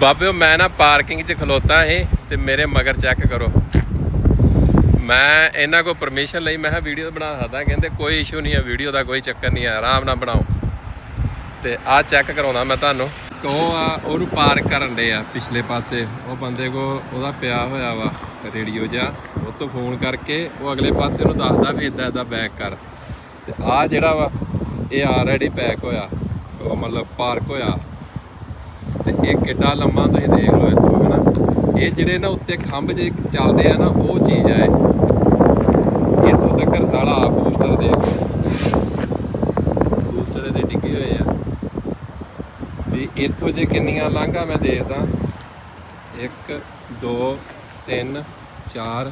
ਬਾਬਿਓ, ਮੈਂ ਨਾ ਪਾਰਕਿੰਗ 'ਚ ਖਲੋਤਾ ਸੀ ਤੇ ਮੇਰੇ ਮਗਰ ਚੈੱਕ ਕਰੋ। ਮੈਂ ਇਹਨਾਂ ਕੋ ਪਰਮਿਸ਼ਨ ਲਈ, ਮੈਂ ਕਿਹਾ ਵੀਡੀਓ ਬਣਾ ਸਕਦਾ, ਕਹਿੰਦੇ ਕੋਈ ਇਸ਼ੂ ਨਹੀਂ ਹੈ ਵੀਡੀਓ ਦਾ ਕੋਈ ਚੱਕਰ ਨਹੀਂ ਹੈ ਆਰਾਮ ਨਾਲ ਬਣਾਓ। ਤੇ ਆਹ ਚੈੱਕ ਕਰਾਉਣਾ ਮੈਂ ਤੁਹਾਨੂੰ। ਉਹ ਆ, ਉਹਨੂੰ ਪਾਰਕ ਕਰਨ ਦੇ ਆ ਪਿਛਲੇ ਪਾਸੇ। ਉਹ ਬੰਦੇ ਕੋ ਉਹਦਾ ਪਿਆ ਹੋਇਆ ਵਾ, ਰੇਡੀਓ ਜਿਹਾ। ਉਹ ਤੋਂ ਫੋਨ ਕਰਕੇ ਉਹ ਅਗਲੇ ਪਾਸੇ ਨੂੰ ਦੱਸਦਾ ਵੀ ਇਦਾਂ ਇਦਾਂ ਬੈਕ ਕਰ। ਤੇ ਆ ਜਿਹੜਾ ਵਾ, ਇਹ ਆਲਰੇਡੀ ਪੈਕ ਹੋਇਆ। ਉਹ ਮਤਲਬ ਪਾਰਕ ਹੋਇਆ। ਤੇ ਇਹ ਕਿੱਡਾ ਲੰਮਾ ਤੁਸੀਂ ਦੇਖ ਲਓ ਇੱਥੋਂ, ਹਨਾ? ਇਹ ਜਿਹੜੇ ਨਾ ਉੱਤੇ ਖੰਭ ਜੇ ਚੱਲਦੇ ਆ ਨਾ, ਉਹ ਚੀਜ਼ ਆ ਇਹ। ਇੱਥੋਂ ਤੱਕ ਸਾਲਾ ਆ ਬੂਸਟਰ ਦੇਖ ਬੂਸਟਰ ਦੇ ਡਿੱਗੇ ਹੋਏ ਆ। ਵੀ ਇੱਥੋਂ ਜੇ ਕਿੰਨੀਆਂ ਲਾਂਘਾ ਮੈਂ ਦੇਖਦਾ। 1 2 3 4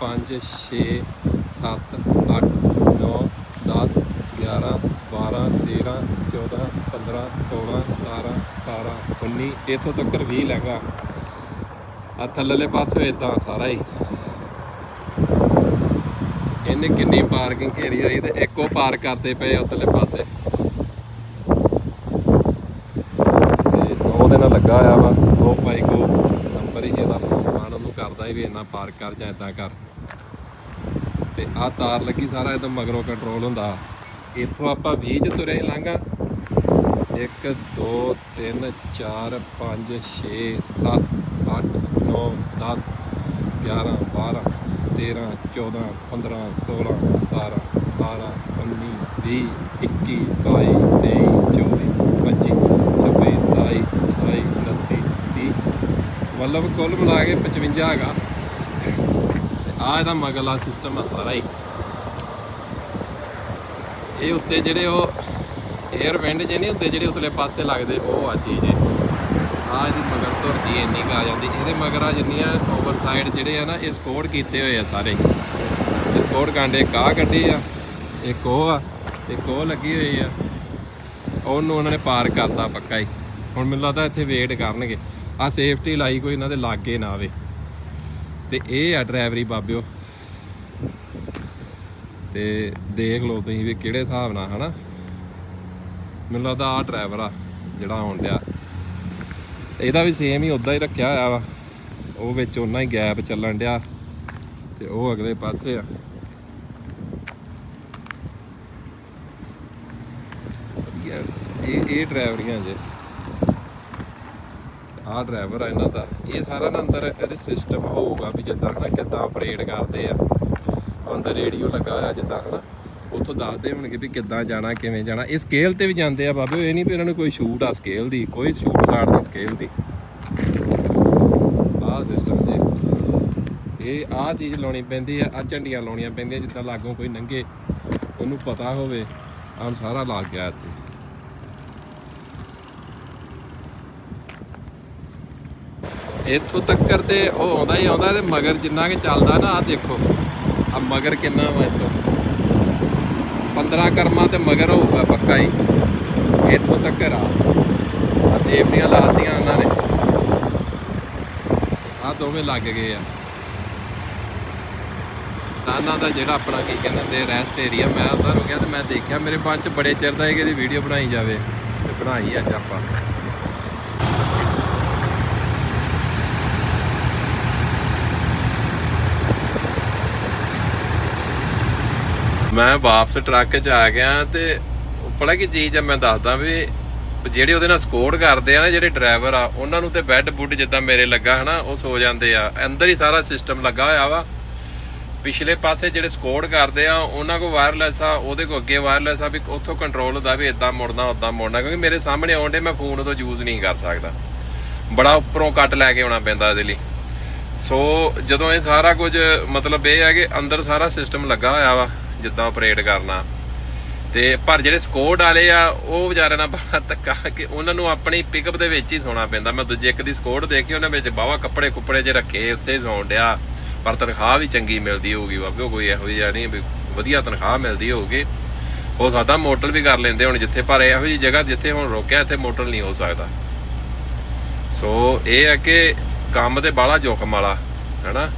5 6 7 8 9 10 11 12 13 14 15 16 17 18 19 ਇੱਥੋਂ ਤੱਕ 20 ਲੰਘਾ ਆ ਥੱਲੇਲੇ ਪਾਸੇ ਇਦਾਂ ਸਾਰਾ ਹੀ। ਇਹਨੇ ਕਿੰਨੀ ਪਾਰਕਿੰਗ ਘੇਰੀ ਹੋਈ ਤੇ ਇੱਕੋ ਪਾਰਕ ਕਰਦੇ ਪਏ ਉਧਰਲੇ ਪਾਸੇ। ਤੇ ਨੌ ਦਿਨ ਲੱਗਾ ਹੋਇਆ ਵਾ, ਉਹ ਭਾਈ ਕੋ ਨੰਬਰ ਹੀ ਇਹਦਾ ਮਾਨ ਉਹਨੂੰ ਕਰਦਾ ਹੀ ਵੀ ਇੰਨਾ ਪਾਰਕ ਕਰ ਜਾਂ ਇਦਾਂ ਕਰ। ਤੇ ਆ ਤਾਰ ਲੱਗੀ ਸਾਰਾ ਇਹਦਾ ਮਗਰੋਂ ਕੰਟਰੋਲ ਹੁੰਦਾ। ਇੱਥੋਂ ਆਪਾਂ 20 ਚ ਤੁਰੇ ਲਾਂਗਾ। 1 2 3 4 5 6 7 8 9 10 11 12 13 14 15 16 17 18 19 20 21 22 23 24 25 26 27 28 29 30 ਮਤਲਬ ਕੁੱਲ ਮਿਲਾ ਕੇ 55 ਹੈਗਾ। ਆ ਇਹਦਾ ਮਗਲਾ ਸਿਸਟਮ ਆ ਸਾਰਾ ਹੀ। ਇਹ ਉੱਤੇ ਜਿਹੜੇ ਉਹ 에ਅਰ ਵੈਂਡ ਜੇ ਨਹੀਂ ਹੁੰਦੇ ਜਿਹੜੇ ਉਤਲੇ ਪਾਸੇ ਲੱਗਦੇ, ਉਹ ਆ ਚੀਜ਼ ਇਹ। ਆ ਇਹਦੀ ਮਗਰ ਧੁਰਜੀ ਇੰਨੀ ਕੁ ਆ ਜਾਂਦੀ। ਇਹਦੇ ਮਗਰ ਆ ਜਿੰਨੀਆਂ ਓਵਰ ਸਾਈਡ ਜਿਹੜੇ ਆ ਨਾ, ਇਹ ਸਕੋਰ ਕੀਤੇ ਹੋਏ ਆ ਸਾਰੇ। ਇਹ ਸਕੋਰ ਕਾਂਡੇ ਕਾ ਕੱਢੀ ਆ, ਇੱਕ ਉਹ ਆ, ਇੱਕ ਉਹ ਲੱਗੀ ਹੋਈ ਆ। ਉਹਨੂੰ ਉਹਨਾਂ ਨੇ ਪਾਰ ਕਰਤਾ ਪੱਕਾ ਹੀ। ਹੁਣ ਮੈਨੂੰ ਲੱਗਦਾ ਇੱਥੇ ਵੇਟ ਕਰਨਗੇ। ਆ ਸੇਫਟੀ ਲਾਈ ਕੋਈ ਇਹਨਾਂ ਦੇ ਲਾਗੇ ਨਾ ਆਵੇ। ਤੇ ਇਹ ਆ ਡਰਾਈਵਰੀ ਬਾਬਿਓ। ਤੇ ਦੇਖ ਲਓ ਤੁਸੀਂ ਵੀ ਕਿਹੜੇ ਹਿਸਾਬ ਨਾਲ, ਹਨਾ? ਮੈਨੂੰ ਲੱਗਦਾ ਆ ਡਰਾਈਵਰ ਆ ਜਿਹੜਾ ਆਉਣ ਡਿਆ। ਇਹਦਾ ਵੀ ਸੇਮ ਹੀ ਉਦਾਂ ਹੀ ਰੱਖਿਆ ਹੋਇਆ ਵਾ। ਉਹ ਵਿੱਚ ਉਹਨਾਂ ਹੀ ਗੈਪ ਚੱਲਣ ਡਿਆ ਤੇ ਉਹ ਅਗਲੇ ਪਾਸੇ ਆ। ਇਹ ਇਹ ਡਰਾਈਵਰੀਆਂ ਜੇ। ਆਹ ਡਰਾਈਵਰ ਆ ਇਹਨਾਂ ਦਾ। ਇਹ ਸਾਰਾ ਨਾ ਅੰਦਰ ਇਹਦੇ ਸਿਸਟਮ ਹੋਊਗਾ ਵੀ ਜਿੱਦਾਂ ਨਾ ਕਿੱਦਾਂ ਆਪਰੇਟ ਕਰਦੇ ਆ। ਅੰਦਰ ਰੇਡੀਓ ਲੱਗਾ ਹੋਇਆ ਜਿੱਦਾਂ, ਹਨਾ? ਉੱਥੋਂ ਦੱਸਦੇ ਹੋਣਗੇ ਵੀ ਕਿੱਦਾਂ ਜਾਣਾ, ਕਿਵੇਂ ਜਾਣਾ। ਇਹ ਸਕੇਲ ਤੇ ਵੀ ਜਾਂਦੇ ਆ ਬਾਬੇ, ਇਹ ਨਹੀਂ ਵੀ ਇਹਨਾਂ ਨੂੰ ਕੋਈ ਸ਼ੂਟ ਆ ਸਕੇਲ ਦੀ, ਕੋਈ ਸ਼ੂਟ ਸਾੜ ਨਹੀਂ ਸਕੇਲ ਦੀ। ਆਹ ਸਿਸਟਮ ਜੀ। ਇਹ ਆਹ ਚੀਜ਼ ਲਾਉਣੀ ਪੈਂਦੀ ਆ ਆ ਝੰਡੀਆਂ ਲਾਉਣੀਆਂ ਪੈਂਦੀਆਂ, ਜਿੱਦਾਂ ਲਾਗੋਂ ਕੋਈ ਨੰਗੇ, ਉਹਨੂੰ ਪਤਾ ਹੋਵੇ, ਆਹ ਸਾਰਾ ਲੱਗ ਗਿਆ ਇੱਥੇ। ਇੱਥੋਂ ਤੱਕ ਤੇ ਉਹ ਆਉਂਦਾ ਹੀ ਆਉਂਦਾ ਤੇ ਮਗਰ ਜਿੰਨਾ ਕਿ ਚੱਲਦਾ ਨਾ ਆ ਦੇਖੋ। ਆ ਮਗਰ ਕਿੰਨਾ ਵਾ ਇੱਥੋਂ 15 ਕਰਮਾਂ ਤੇ ਮਗਰ ਹੋਊਗਾ ਪੱਕਾ ਹੀ। ਇੱਥੋਂ ਤੱਕ ਆ। ਆ ਸੇਫਟੀਆਂ ਲਾਤੀਆਂ ਉਹਨਾਂ ਨੇ। ਆ ਦੋਵੇਂ ਲੱਗ ਗਏ ਆ। ਨਾਨਾ ਦਾ ਜਿਹੜਾ ਆਪਣਾ ਕੀ ਕਹਿੰਦੇ ਹੁੰਦੇ ਰੈਸਟ ਏਰੀਆ ਮੈਂ ਉਧਰ ਰੁਕਿਆ ਤੇ ਮੈਂ ਦੇਖਿਆ, ਮੇਰੇ ਮਨ ਚ ਬੜੇ ਚਿਰ ਦਾ ਇਹ ਇਹਦੀ ਵੀਡੀਓ ਬਣਾਈ ਜਾਵੇ ਤੇ ਬਣਾਈ ਅੱਜ ਆਪਾਂ। ਮੈਂ ਵਾਪਸ ਟਰੱਕ 'ਚ ਆ ਗਿਆ ਤੇ ਪਤਾ ਕੀ ਚੀਜ਼ ਆ, ਮੈਂ ਦੱਸਦਾ ਵੀ ਜਿਹੜੇ ਉਹਦੇ ਨਾਲ ਸਕੋਰ ਕਰਦੇ ਆ ਨਾ, ਜਿਹੜੇ ਡਰਾਈਵਰ ਆ, ਉਹਨਾਂ ਨੂੰ ਤੇ ਬੈੱਡ ਬੁੱਡ ਜਿੱਦਾਂ ਮੇਰੇ ਲੱਗਾ ਹਨਾ, ਉਹ ਸੋ ਜਾਂਦੇ ਆ। ਅੰਦਰ ਹੀ ਸਾਰਾ ਸਿਸਟਮ ਲੱਗਾ ਹੋਇਆ ਵਾ। ਪਿਛਲੇ ਪਾਸੇ ਜਿਹੜੇ ਸਕੋਰ ਕਰਦੇ ਆ, ਉਹਨਾਂ ਕੋ ਵਾਇਰਲੈਸ ਆ, ਉਹਦੇ ਕੋ ਅੱਗੇ ਵਾਇਰਲੈਸ ਆ, ਵੀ ਉੱਥੋਂ ਕੰਟਰੋਲ ਹੁੰਦਾ ਵੀ ਇਦਾਂ ਮੁੜਨਾ ਉਦਾਂ ਮੁੜਨਾ, ਕਿਉਂਕਿ ਮੇਰੇ ਸਾਹਮਣੇ ਆਉਂਦੇ ਮੈਂ ਫੋਨ ਉਦੋਂ ਯੂਜ਼ ਨਹੀਂ ਕਰ ਸਕਦਾ। ਬੜਾ ਉੱਪਰੋਂ ਕੱਟ ਲੈ ਕੇ ਆਉਣਾ ਪੈਂਦਾ ਇਹਦੇ ਲਈ। ਸੋ ਜਦੋਂ ਇਹ ਸਾਰਾ ਕੁਝ ਮਤਲਬ ਇਹ ਹੈ ਕਿ ਅੰਦਰ ਸਾਰਾ ਸਿਸਟਮ ਲੱਗਾ ਹੋਇਆ ਵਾ ਜਿੱਦਾਂ ਆਪਰੇਟ ਕਰਨਾ। ਤੇ ਪਰ ਜਿਹੜੇ ਸਕੋਡ ਵਾਲੇ ਆ, ਉਹ ਵਿਚਾਰਿਆਂ ਨਾਲ ਬੜਾ ਧੱਕਾ ਕਿ ਉਹਨਾਂ ਨੂੰ ਆਪਣੀ ਪਿਕਅਪ ਦੇ ਵਿੱਚ ਹੀ ਸੌਣਾ ਪੈਂਦਾ। ਮੈਂ ਦੂਜੇ ਇੱਕ ਦੀ ਸਕੋਡ ਦੇਖੀ, ਉਹਨਾਂ ਵਿੱਚ ਬਾਵਾ ਕੱਪੜੇ ਕੁੱਪੜੇ ਜੇ ਰੱਖੇ, ਉੱਤੇ ਸੌਣ ਡਿਆ। ਪਰ ਤਨਖਾਹ ਵੀ ਚੰਗੀ ਮਿਲਦੀ ਹੋਊਗੀ ਬਾਬਿਓ ਕੋਈ ਇਹੋ ਜਿਹੀ ਨਹੀਂ ਵਧੀਆ ਤਨਖਾਹ ਮਿਲਦੀ ਹੋਊਗੀ। ਹੋ ਸਕਦਾ ਮੋਟਲ ਵੀ ਕਰ ਲੈਂਦੇ ਹੁਣ ਜਿੱਥੇ, ਪਰ ਇਹੋ ਜਿਹੀ ਜਗ੍ਹਾ ਜਿੱਥੇ ਹੁਣ ਰੋਕਿਆ, ਇੱਥੇ ਮੋਟਲ ਨਹੀਂ ਹੋ ਸਕਦਾ। ਸੋ ਇਹ ਹੈ ਕਿ ਕੰਮ ਤੇ ਬਾਹਲਾ ਜੋਖਮ ਵਾਲਾ, ਹੈਨਾ?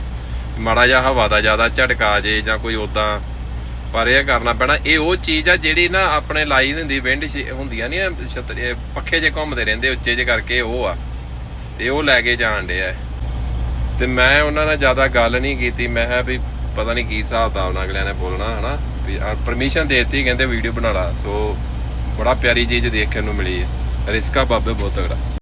ਮਾੜਾ ਜਿਹਾ ਹਵਾ ਦਾ ਜ਼ਿਆਦਾ ਝਟਕਾ ਜੇ ਜਾਂ ਕੋਈ ਉਦਾਂ ਪਰ ਇਹ ਕਰਨਾ ਪੈਣਾ। ਇਹ ਉਹ ਚੀਜ਼ ਆ ਜਿਹੜੀ ਨਾ ਆਪਣੇ ਲਾਈ ਹੁੰਦੀ, ਵਿੰਡ ਹੁੰਦੀਆਂ ਨਹੀਂ ਪੱਖੇ ਜੇ ਘੁੰਮਦੇ ਰਹਿੰਦੇ, ਉੱਚੇ ਜੇ ਕਰਕੇ ਉਹ ਆ। ਤੇ ਉਹ ਲੈ ਕੇ ਜਾਣ ਡਿਆ ਤੇ ਮੈਂ ਉਹਨਾਂ ਨਾਲ ਜ਼ਿਆਦਾ ਗੱਲ ਨਹੀਂ ਕੀਤੀ। ਮੈਂ ਕਿਹਾ ਵੀ ਪਤਾ ਨਹੀਂ ਕੀ ਹਿਸਾਬ ਦਾ ਉਹਨਾਂ ਅਗਲਿਆਂ ਨੇ ਬੋਲਣਾ, ਹਨਾ? ਵੀ ਪਰਮਿਸ਼ਨ ਦੇਤੀ, ਕਹਿੰਦੇ ਵੀਡੀਓ ਬਣਾ ਲਾ। ਸੋ ਬੜਾ ਪਿਆਰੀ ਚੀਜ਼ ਦੇਖਣ ਨੂੰ ਮਿਲੀ ਹੈ। ਰਿਸਕਾ ਬਾਬੇ ਬਹੁਤ ਤਗੜਾ